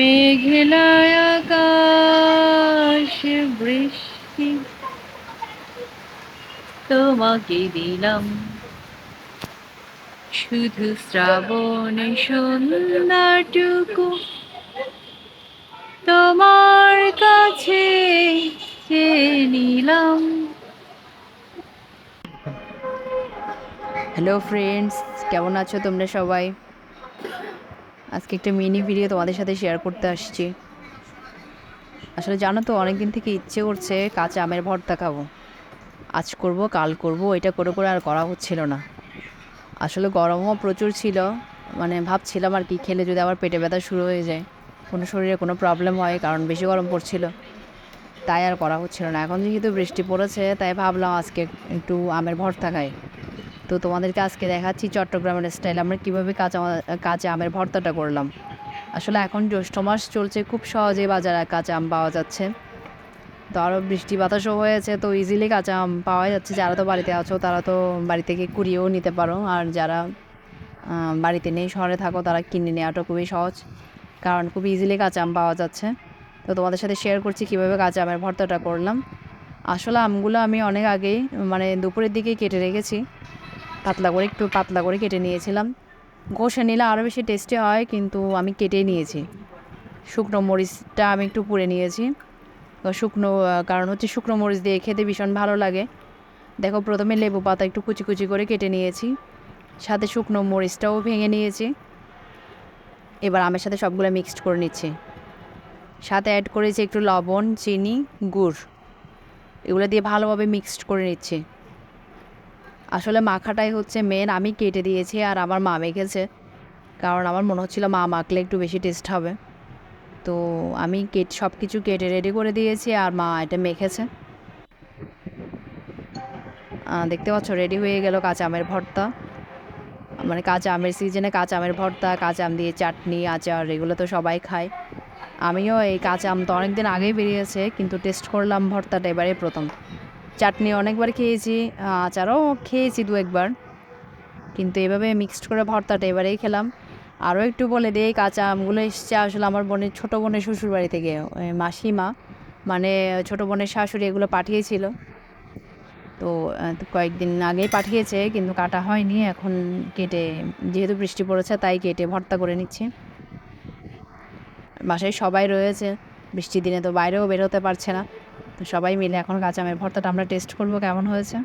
মেঘলায় বৃষ্টি। তোমাকে দিলাম। শুধু শ্রাবণ সন্ধ্যাটুকু। তোমার কাছে নিলাম। হ্যালো ফ্রেন্ডস কেমন আছো তোমরা সবাই? আজকে একটা মিনি ভিডিও তোমাদের সাথে শেয়ার করতে আসছি। আসলে জানো তো অনেক দিন থেকে ইচ্ছে করছে কাঁচা আমের ভর্তা খাব। আজ করব, কাল করব, এটা করে করে আর করা হচ্ছিল না। আসলে গরমও প্রচুর ছিল মানে ভাবছিলাম আর কি খেলে যদি আবার পেটে ব্যথা শুরু হয়ে যায়, কোনো শরীরে কোনো প্রবলেম হয়, কারণ বেশি গরম পড়ছিল। তাই আর করা হচ্ছিল না। এখন যেহেতু বৃষ্টি পড়েছে, তাই ভাবলাম আজকে একটু আমের ভর্তা খাই। তো তোমাদেরকে আজকে দেখাচ্ছি চট্টগ্রামের স্টাইল আমরা কীভাবে কাঁচা কাঁচা আমের ভর্তাটা করলাম। আসলে এখন জ্যৈষ্ঠ মাস চলছে, খুব সহজেই বাজারে কাঁচা আম পাওয়া যাচ্ছে। তো আরও বৃষ্টি বাতাসও হয়েছে, তো ইজিলি কাঁচা আম পাওয়া যাচ্ছে। যারা তো বাড়িতে আছো, তারা তো বাড়ি থেকে কুড়িয়েও নিতে পারো। আর যারা বাড়িতে নেই, শহরে থাকো, তারা কিনে নেওয়াটা খুবই সহজ, কারণ খুব ইজিলি কাঁচা আম পাওয়া যাচ্ছে। তো তোমাদের সাথে শেয়ার করছি কীভাবে কাঁচা আমের ভর্তাটা করলাম। আসলে আমগুলো আমি অনেক আগেই মানে দুপুরের দিকেই কেটে রেখেছি। পাতলা করে, একটু পাতলা করে কেটে নিয়েছিলাম। ঘষে নিলে আরও বেশি টেস্টি হয়, কিন্তু আমি কেটে নিয়েছি। শুকনো মরিচটা আমি একটু পুড়ে নিয়েছি। শুকনো কারণ হচ্ছে শুকনো মরিচ দিয়ে খেতে ভীষণ ভালো লাগে। দেখো, প্রথমে লেবু পাতা একটু কুচি কুচি করে কেটে নিয়েছি। সাথে শুকনো মরিচটাও ভেঙে নিয়েছি। এবার আমের সাথে সবগুলো মিক্সড করে নিচ্ছি। সাথে অ্যাড করেছি একটু লবণ, চিনি, গুড়। এগুলো দিয়ে ভালোভাবে মিক্সড করে নিচ্ছি। আসলে মাখাটাই হচ্ছে মেন আমি কেটে দিয়েছি আর আমার মা মেখেছে। কারণ আমার মনে হচ্ছিল মা মাখলে একটু বেশি টেস্ট হবে। তো আমি কেট সব কিছু কেটে রেডি করে দিয়েছি আর মা এটা মেখেছে। দেখতে পাচ্ছ রেডি হয়ে গেল কাঁচা আমের ভর্তা। মানে কাঁচা আমের সিজনে কাঁচা আমের ভর্তা, কাঁচা আম দিয়ে চাটনি, আচার, এগুলো তো সবাই খায়। আমিও এই কাঁচা আম তো অনেকদিন আগেই বেরিয়েছে, কিন্তু টেস্ট করলাম ভর্তাটা এবারে প্রথম। চাটনি অনেকবার খেয়েছি, আচারও খেয়েছি দু একবার। কিন্তু এভাবে মিক্সড করে ভর্তাটা এবারেই খেলাম। আরও একটু বলে দিই, কাঁচা আমগুলো এসছে আসলে আমার বোনের, ছোটো বোনের শ্বশুর বাড়ি থেকে মাসিমা। মানে ছোটো বোনের শাশুড়ি এগুলো পাঠিয়েছিল। তো কয়েকদিন আগেই পাঠিয়েছে, কিন্তু কাটা হয়নি। এখন কেটে, যেহেতু বৃষ্টি পড়েছে, তাই কেটে ভর্তা করে নিচ্ছি। বাসায় সবাই রয়েছে, বৃষ্টির দিনে তো বাইরেও বেরোতে পারছে না। সবাই মিলে এখন কাঁচা আমের ভর্তাটা আমরা টেস্ট করব কেমন হয়েছে?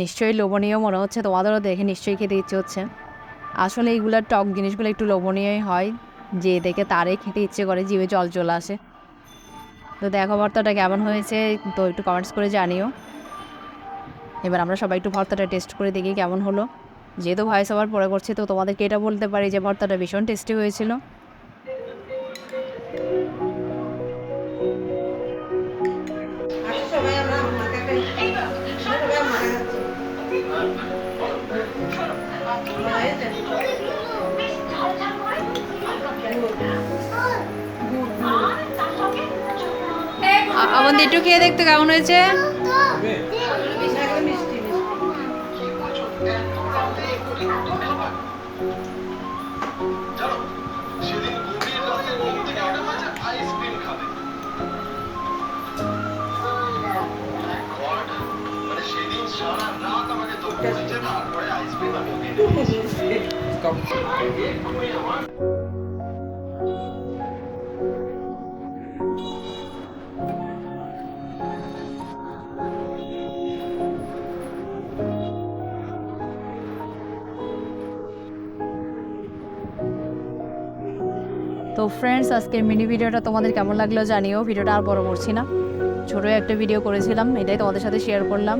নিশ্চয়ই লোভনীয় মনে হচ্ছে তোমাদেরও দেখে নিশ্চয়ই খেতে ইচ্ছে হচ্ছে। আসলে এইগুলোর টক জিনিসগুলো একটু লোভনীয়ই হয়। যে দেখে তারই খেতে ইচ্ছে করে, জিভে জল চলে আসে। তো দেখো ভর্তাটা কেমন হয়েছে, তো একটু কমেন্টস করে জানিও। এবার আমরা সবাই একটু ভর্তাটা টেস্ট করে দেখি কেমন হলো। যেহেতু ভয়েস ওভার পরে করছে, তো তোমাদেরকে এটা বলতে পারি যে ভর্তাটা ভীষণ টেস্টি হয়েছিল। আমাদের একটু খেয়ে দেখতে কেমন হয়েছে? তো ফ্রেন্ডস আজকের মিনি ভিডিওটা তোমাদের কেমন লাগল জানিও। ভিডিওটা আর বড় করছি না। ছোটো একটা ভিডিও করেছিলাম, এটাই তোমাদের সাথে শেয়ার করলাম।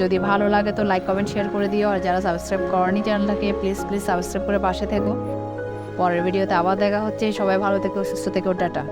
যদি ভালো লাগে তো লাইক কমেন্ট শেয়ার করে দিও। আর যারা সাবস্ক্রাইব করনি চ্যানেলটাকে প্লিজ প্লিজ সাবস্ক্রাইব করে পাশে থেকো। পরের ভিডিওতে আবার দেখা হচ্ছে। সবাই ভালো থেকো, সুস্থ থেকো, টাটা।